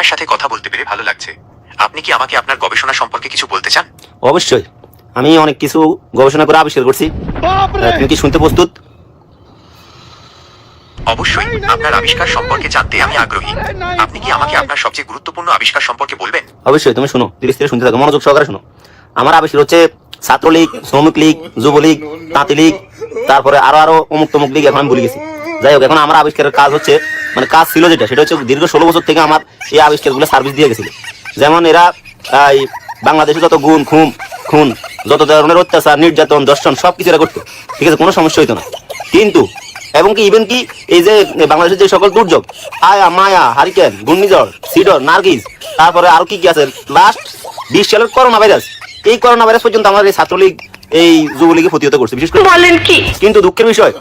আপনার সাথে কথা বলতে পেরে ভালো লাগছে। আপনি কি আমাকে আপনার গবেষণা সম্পর্কে কিছু বলতে চান? অবশ্যই। আমি অনেক কিছু গবেষণা করে আবিষ্কার করছি। তুমি কি শুনতে প্রস্তুত? অবশ্যই আপনার আবিষ্কার সম্পর্কে জানতে আমি আগ্রহী। আপনি কি আমাকে আপনার সবচেয়ে গুরুত্বপূর্ণ আবিষ্কার সম্পর্কে বলবেন? অবশ্যই তুমি শুনো ধীরে ধীরে শুনতে থাকো মনোযোগ সহকারে শোনো। আমার আবিষ্কার হচ্ছে ছাত্রলীগ শ্রমিক লীগ যুবলীগ তাঁতি লীগ তারপরে আরও আরও অমুক তমুক লীগ এখন আমি ভুলে গেছি। যাই হোক এখন আমার আবিষ্কারের কাজ হচ্ছে মানে কাজ ছিল যেটা, সেটা হচ্ছে দীর্ঘ ষোলো বছর থেকে আমার এই আবিষ্কারগুলো সার্ভিস দিয়ে গেছিল। যেমন এরা এই বাংলাদেশে যত গুণ, খুন খুন, যত ধরনের অত্যাচার, নির্যাতন, দর্শন সব কিছু এরা করতো। ঠিক আছে, কোনো সমস্যা হইতো না। কিন্তু, এবং কি ইভেন কি, এই যে বাংলাদেশের যে সকল দুর্যোগ, আয়া, মায়া, হারিকেন, ঘূর্ণিঝড়, সিডর, নার্গিস, তারপরে আরও কি কি আছে? লাস্ট বিশ সালের করোনা ভাইরাস এই করোনা ভাইরাস পর্যন্ত আমার এই ছাত্রলীগ এই যুবলীগে প্রতিহত করছে বিশেষ করে বলেন কি? কিন্তু দুঃখের বিষয়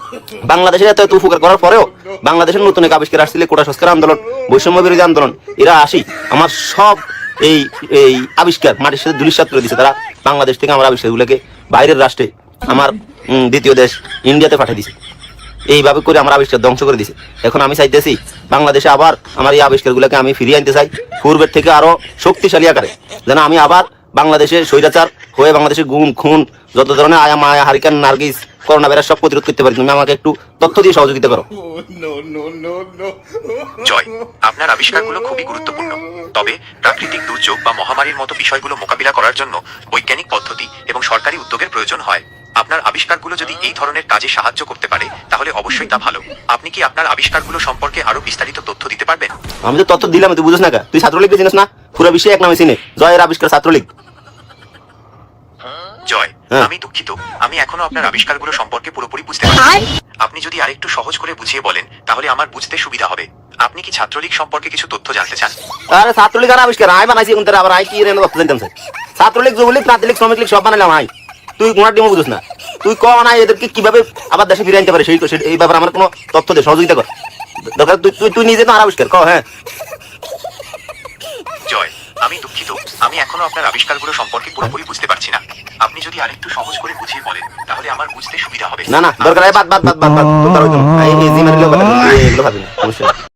বাংলাদেশের এত এত উপকার করার পরেও বাংলাদেশের নতুন এক আবিষ্কার আসছিল কোটা সংস্কার আন্দোলন বৈষম্য বিরোধী আন্দোলন। এরা আসি আমার সব এই এই আবিষ্কার মাটির সাথে ধুলিসাত করে দিছে তারা বাংলাদেশ থেকে আমার আবিষ্কারগুলোকে বাইরের রাষ্ট্রে আমার দ্বিতীয় দেশ ইন্ডিয়াতে পাঠিয়ে দিছে এইভাবে করে আমার আবিষ্কার ধ্বংস করে দিছে এখন আমি চাইতেছি বাংলাদেশে আবার আমার এই আবিষ্কারগুলোকে আমি ফিরিয়ে আনতে চাই পূর্বের থেকে আরও শক্তিশালী আকারে। যেন আমি আবার বাংলাদেশে স্বৈরাচার হয়ে বাংলাদেশে গুম খুন যত ধরনের আয়া মায়া হারিকান নার্গিস করোনা ভাইরাস সব প্রতিরোধ করতে পারি। তুমি আমাকে একটু তথ্য দিয়ে সহযোগিতা করো। জয়। আপনার আবিষ্কারগুলো খুবই গুরুত্বপূর্ণ। তবে প্রাকৃতিক দুর্যোগ বা মহামারীর মতো বিষয়গুলো মোকাবিলা করার জন্য বৈজ্ঞানিক পদ্ধতি এবং সরকারি উদ্যোগের প্রয়োজন হয়। আপনার আবিষ্কারগুলো যদি এই ধরনের কাজে সাহায্য করতে পারে তাহলে অবশ্যই তা ভালো। আপনি কি আপনার আবিষ্কারগুলো সম্পর্কে আরও বিস্তারিত তথ্য দিতে পারবেন? আমি তো তথ্য দিলাম তুই বুঝিস না? তুই ছাত্রলীগ চিনিস না? পুরো বিশ্বে এক নামে চিনে। জয়ের আবিষ্কার ছাত্রলীগ। জয়। হ্যাঁ। আমি দুঃখিত। আমি এখনও আপনার আবিষ্কারগুলো সম্পর্কে পুরোপুরি বুঝতে পারছি আপনি যদি আরেকটু সহজ করে বুঝিয়ে বলেন তাহলে আমার বুঝতে সুবিধা হবে। আপনি কি ছাত্রলীগ সম্পর্কে কিছু তথ্য জানতে চান? আরে ছাত্রলীগ আর আবিষ্কার। আই বানাইছি আবার আই কি রে বক্তা জানতাম স্যার। ছাত্রলীগ যুবলীগ প্রান্তিক শ্রমিক লীগ সব বানাইলাম আই তুই কোনার ডিমো বুঝিস না। তুই ক না এদেরকে কীভাবে আবার দেশে ফিরে আনতে পারে সেই এই ব্যাপারে আমার কোনো তথ্য দে সহযোগিতা কর। দরকার তুই তুই তুই নিজে তো আর আবিষ্কার ক হ্যাঁ। জয়। আমি দুঃখিত। আমি এখনও আপনার আবিষ্কারগুলো সম্পর্কে পুরোপুরি বুঝতে পারছি না। আরেকটু সহজ করে বুঝিয়ে বলেন তাহলে আমার বুঝতে সুবিধা হবে না না দরকার হয় বাদ বাদ বাদ বাদ বাদ তোর ওই হইতো এই জিমের লোক এগুলো ভাবি না নেই।